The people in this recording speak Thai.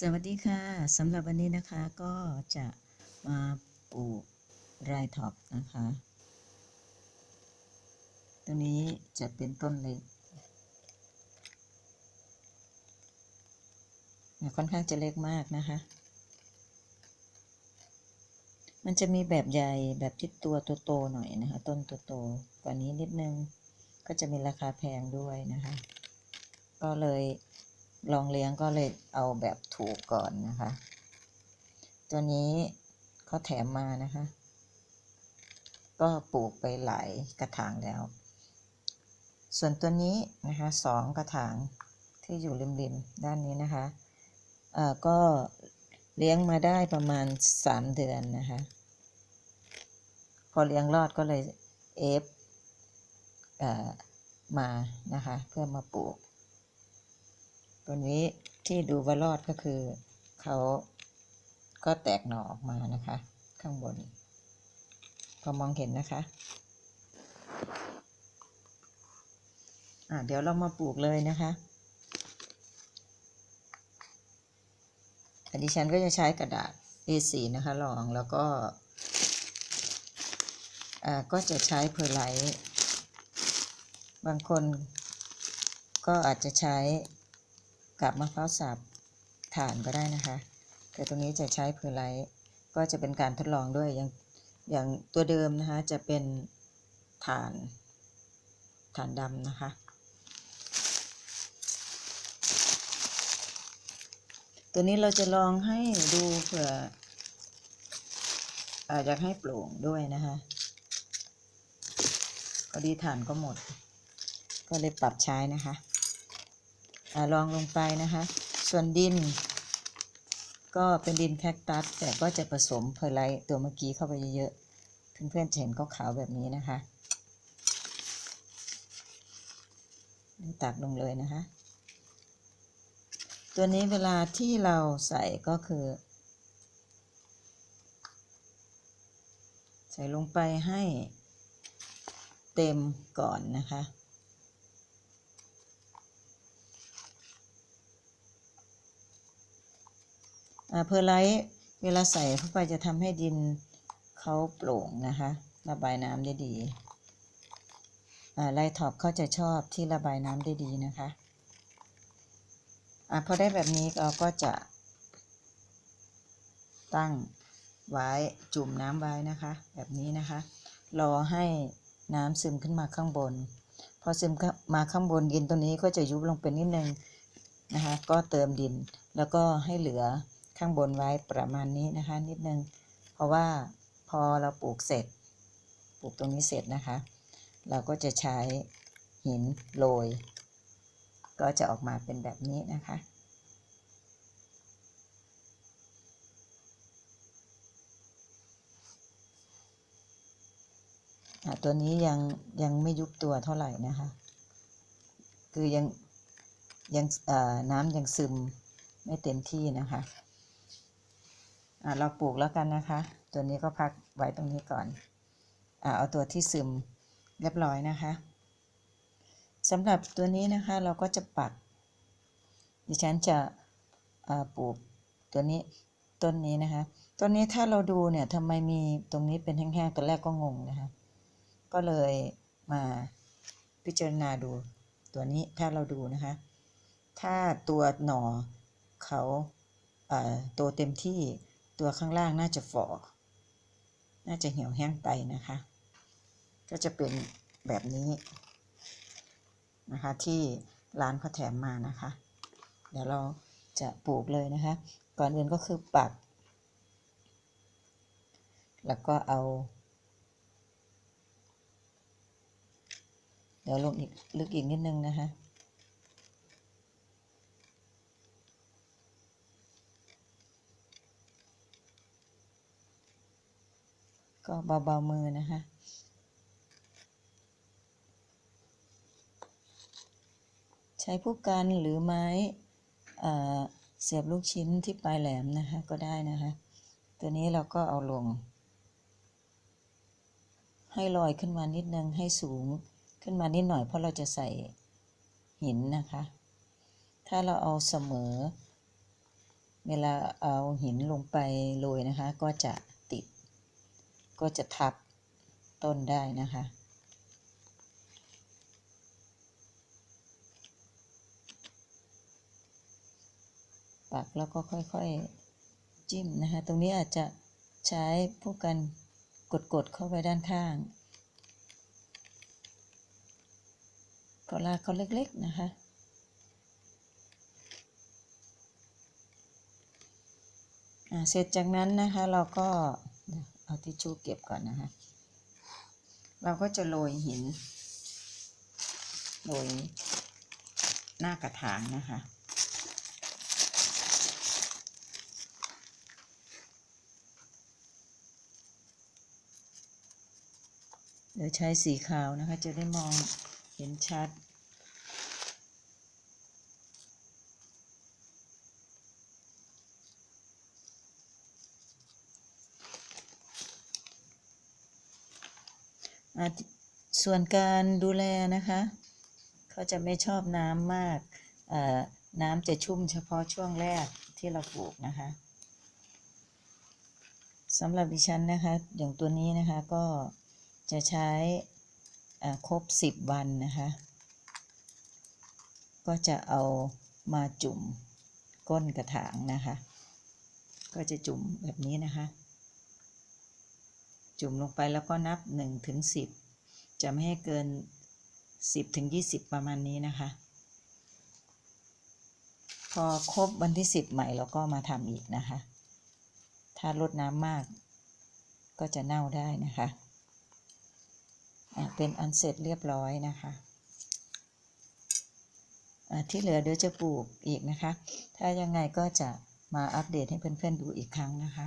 สวัสดีค่ะสำหรับวันนี้นะคะก็จะมาปลูกรายท็อปนะคะตัวนี้จะเป็นต้นเล็กค่อนข้างจะเล็กมากนะคะ มันจะมีแบบใหญ่แบบที่ตัวโตๆหน่อยนะคะ ต้นโตๆกว่านี้นิดนึงก็จะมีราคาแพงด้วยนะคะ ก็เลย ลองเลี้ยงก็เลยเอาแบบถูกก่อนนะคะ ตัวนี้เขาแถมมานะคะ ก็ปลูกไปหลายกระถางแล้ว ส่วนตัวนี้นะคะสองกระถางที่อยู่ริมๆด้านนี้นะคะเอ่อก็เลี้ยงมาได้ประมาณสามเดือนนะคะ พอเลี้ยงรอดก็เลยเอฟเอ่อมานะคะ เพื่อมาปลูก ตัวนี้ที่ดูว่ารอดก็คือเขาก็แตกหน่อออกมานะคะ ข้างบนพอมองเห็นนะคะอะเดี๋ยวเรามาปลูกเลยนะคะอันดิฉันก็จะใช้กระดาษ A4 นะคะรองแล้วก็อ่าก็จะใช้เพอร์ไลท์บางคนก็อาจจะใช้ กับมะพร้าวสับถ่านก็ได้นะคะ แต่ตรงนี้จะใช้เพอร์ไลท์ก็จะเป็นการทดลองด้วยอย่างอย่างตัวเดิมนะคะจะเป็นถ่านถ่านดำนะคะ ตัวนี้เราจะลองให้ดูเผื่ออาจจะให้โปร่งด้วยนะคะพอดีถ่านก็หมด ก็เลยปรับใช้นะคะ อะลองลงไปนะคะ ส่วนดิน ก็เป็นดินแคคตัส แต่ก็จะผสมเพอร์ไลท์ตัวเมื่อกี้เข้าไปเยอะๆเพื่อนๆจะเห็นขาวๆแบบนี้นะคะตักลงเลยนะคะ ตัวนี้เวลาที่เราใส่ก็คือ ใส่ลงไปให้เต็มก่อนนะคะ เพอร์ไลท์เวลาใส่เข้าไปจะทำให้ดินเขาโปร่งนะคะ ระบายน้ำได้ดีไลท็อปเขาจะชอบที่ระบายน้ำได้ดีนะคะอพอได้แบบนี้เราก็จะ ตั้งไว้จุ่มน้ำไว้นะคะ แบบนี้นะคะ รอให้น้ำซึมขึ้นมาข้างบน พอซึมมาข้างบนดินตัวนี้ก็จะยุบลงเป็นนิดนึงนะคะ ก็เติมดินแล้วก็ให้เหลือ ข้างบนไว้ประมาณนี้นะคะ นิดนึง เพราะว่าพอเราปลูกเสร็จ ปลูกตรงนี้เสร็จนะคะ เราก็จะใช้หินโรย ก็จะออกมาเป็นแบบนี้นะคะตัวนี้ยังยังไม่ยุบตัวเท่าไหร่นะคะ คือยังยังน้ำยังซึมไม่เต็มที่นะคะ เราปลูกแล้วกันนะคะ ตัวนี้ก็พักไว้ตรงนี้ก่อนอเอาตัวที่ซึมเรียบร้อยนะคะสำหรับตัวนี้นะคะเราก็จะปัก ดิฉันจะปลูกตัวนี้ต้นนี้นะคะต้นนี้ถ้าเราดูเนี่ยทำไมมีตรงนี้เป็นแห้งๆตอนแรกก็งงนะคะ ก็เลยมาพิจารณาดูตัวนี้ถ้าเราดูนะคะ ถ้าตัวหน่อเขาโตเต็มที่ ตัวข้างล่างน่าจะฝ่อ น่าจะเหี่ยวแห้งไปนะคะ ก็จะเป็นแบบนี้นะคะที่ร้านเขาแถมมานะคะ เดี๋ยวเราจะปลูกเลยนะคะ ก่อนอื่นก็คือปัก แล้วก็เอา เดี๋ยวลงอีกลึกอีกนิดนึงนะคะ ก็เบาๆมือนะคะใช้ผู้กันหรือไม้เสียบลูกชิ้นที่ปลายแหลมนะคะก็ได้นะคะตัวนี้เราก็เอาลง ให้ลอยขึ้นมานิดนึงให้สูงขึ้นมานิดหน่อยเพราะเราจะใส่หินนะคะ ถ้าเราเอาเสมอ เวลาเอาหินลงไปโรยนะคะ ก็จะ ก็จะทับต้นได้นะคะ ปักแล้วก็ค่อยๆจิ้มนะคะ ตรงนี้อาจจะใช้ผู้กันกดๆเข้าไปด้านข้างเพราะรากเขาเล็กๆนะคะเสร็จจากนั้นนะคะเราก็ เอาทิชชู่เก็บก่อนนะคะเราก็จะโรยหินโรยหน้ากระถางนะคะเดี๋ยวใช้สีขาวนะคะ จะได้มองเห็นชัด ส่วนการดูแลนะคะ เขาจะไม่ชอบน้ำมากน้ำจะชุ่มเฉพาะช่วงแรกที่เราปลูกนะคะสำหรับดิฉันนะคะ อย่างตัวนี้นะคะก็จะใช้ครบ 10 วันนะคะ ก็จะเอามาจุ่มก้นกระถางนะคะ ก็จะจุ่มแบบนี้นะคะ จุ่มลงไปแล้วก็นับ 1 ถึง 10 จะไม่ให้เกิน 10 ถึง 20 ประมาณนี้นะคะ พอครบวันที่ 10 ใหม่เราก็มาทำอีกนะคะ ถ้าลดน้ำมากก็จะเน่าได้นะคะอะเป็นอันเสร็จเรียบร้อยนะคะอะที่เหลือเดี๋ยวจะปลูกอีกนะคะ ถ้ายังไงก็จะมาอัปเดตให้เพื่อนๆดูอีกครั้งนะคะ